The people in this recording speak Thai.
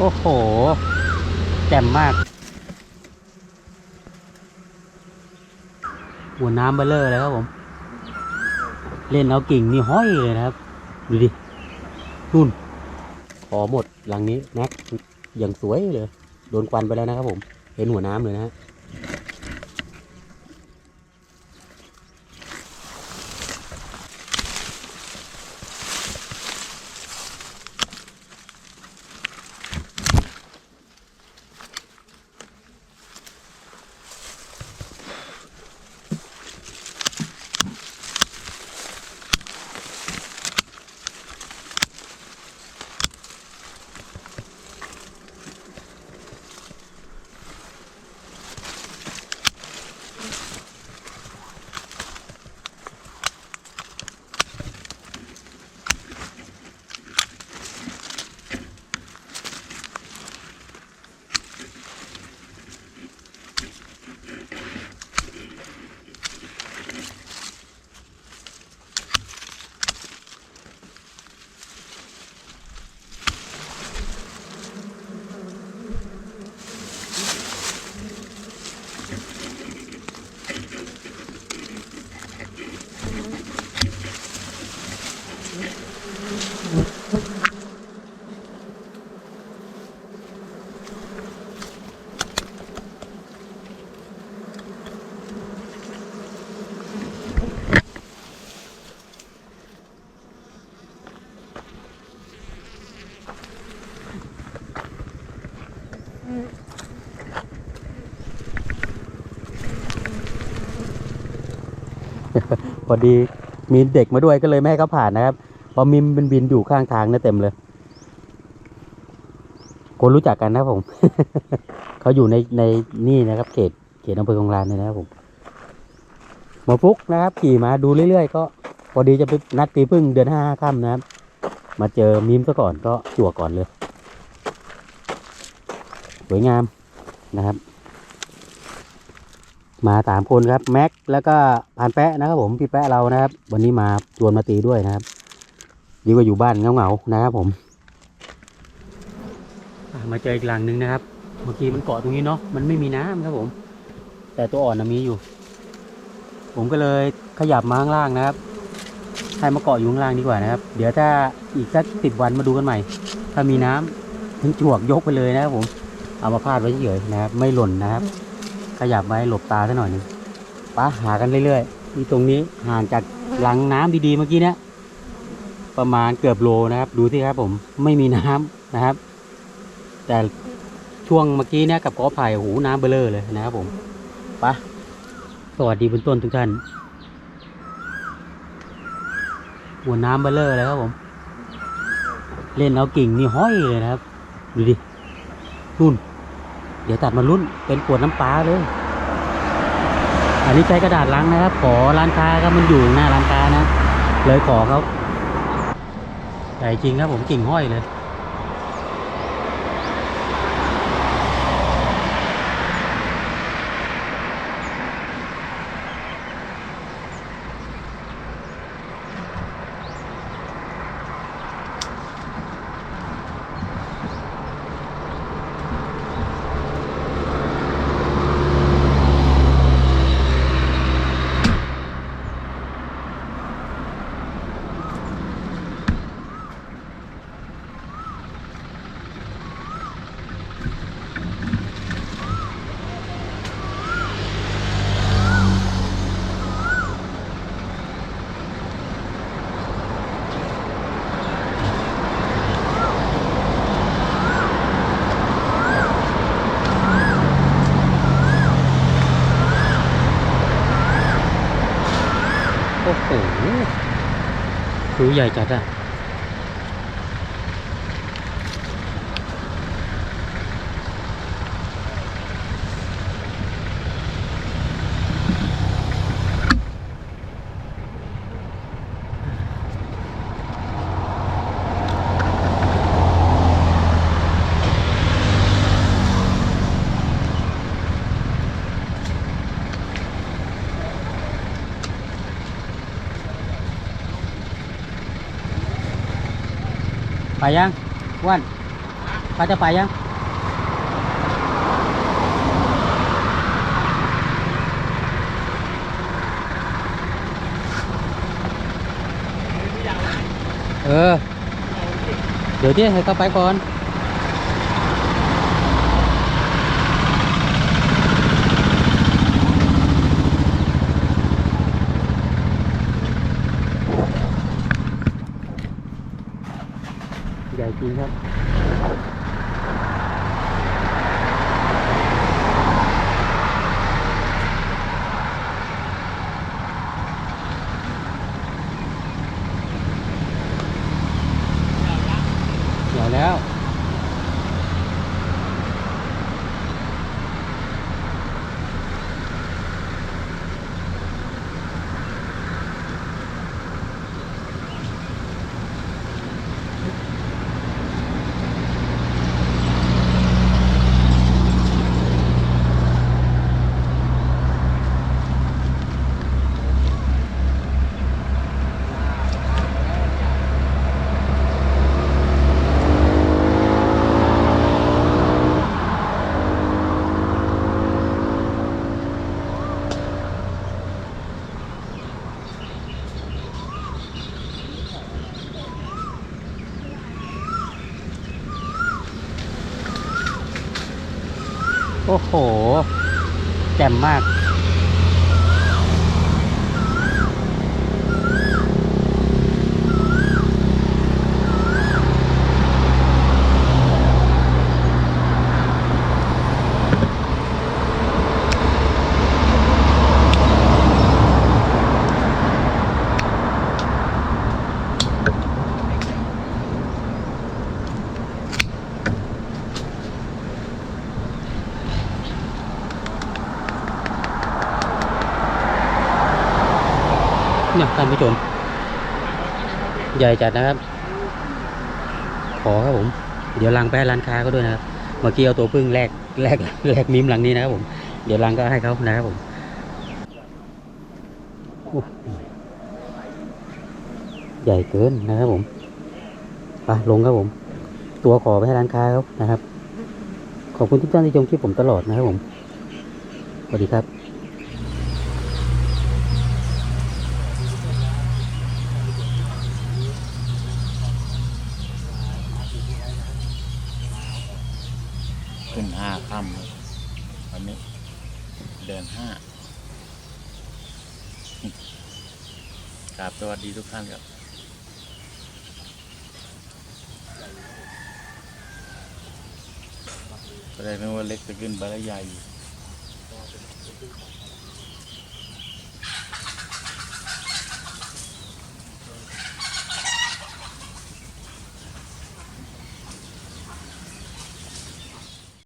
โอ้โห แจ่มมาก หัวน้ำเบลเลอร์เลยครับผม เล่นเอากิ่งนี่ห้อยเลยนะครับ ดูดินุ่น ขอหมดหลังนี้แม็กอย่างสวยเลย โดนควันไปแล้วนะครับผม เห็นหัวน้ำเลยนะฮะ พอดีมีเด็กมาด้วยก็เลยไม่ให้เขาผ่านนะครับ พอมิมเป็นบินอยู่ข้างทางเนี่ยเต็มเลย คนรู้จักกันนะผม เขาอยู่ในในนี่นะครับ เขตเขตอำเภอคงลานเนี่ยนะครับผมหมอฟุกนะครับ ขี่มาดูเรื่อยๆก็พอดีจะไปนัดตีพึ่งเดือนห้าค่ำนะครับ มาเจอมิมซะก่อนก็จั่วก่อนเลย สวยงามนะครับ มาสามคนครับแม็กแล้วก็พานแปะนะครับ ผมพี่แปะเรานะครับ วันนี้มาชวนมาตีด้วยนะครับดีกว่าอยู่บ้านเหงาๆนะครับผมมาเจออีกหลังหนึ่งนะครับ เมื่อกี้มันเกาะตรงนี้เนาะมันไม่มีน้ำครับผม แต่ตัวอ่อนมีอยู่ ผมก็เลยขยับมาข้างล่างนะครับให้มาเกาะอยู่ข้างล่างดีกว่านะครับ เดี๋ยวถ้าอีกสักสิบวันมาดูกันใหม่ ถ้ามีน้ำถึงจวกยกไปเลยนะครับผม เอามาพาดไว้เฉยๆนะครับ ไม่หล่นนะครับ ขยับไว้หลบตาซะหน่อยหนึงป้าหากันเรื่อยๆที่ตรงนี้ห่างจากหลังน้ำดีๆเมื่อกี้เนี้ยประมาณเกือบโลนะครับ ดูที่ครับ ผมไม่มีน้ำนะครับ แต่ช่วงเมื่อกี้เนี้ยกับกอไผ่โอ้โหน้ำเบลอเลยนะครับ ผมป้าสวัสดีบื้องต้นทุกท่านหัวน้ำเบลอเลยครับผม เล่นเอากิ่งนี่ห้อยเลยนะครับ ดูดิ นู่น เดี๋ยวตัดมารุ่นเป็นขวดน้ำปลาเลย อันนี้ใช้กระดาษล้างนะครับ ขอร้านค้าครับมันอยู่หน้าร้านค้านะ เลยขอเขาใหญ่จริงครับผมกิ่งห้อยเลย โอ้โหตัวใหญ่จัดอะ ไปยังอ้วันเขาจะไปยังเออ เดี๋ยวที่ให้เขาไปก่อน ใหญ่จริ โอ้โห แจ่มมาก เนี่ยท่านผู้ชม ใหญ่จัดนะครับ ขอครับผม เดี๋ยวลังไปให้ร้านค้าก็ด้วยนะครับ เมื่อกี้เอาตัวพึ่งแลกแลกแลกมิมหลังนี้นะครับผม เดี๋ยวลังก็ให้เขานะครับผมใหญ่เกินนะครับผมไปลงครับผม ตัวขอไปให้ร้านค้าเขานะครับ ขอบคุณทุกท่านที่ชมคลิปผมตลอดนะครับผม สวัสดีครับ ขึ้นห้าค่ำวันนี้ เดินห้ากราบสวัสดีทุกท่านครับก็ได้ไม่ว่าเล็กจะขึ้นไปแล้วใหญ่อยู่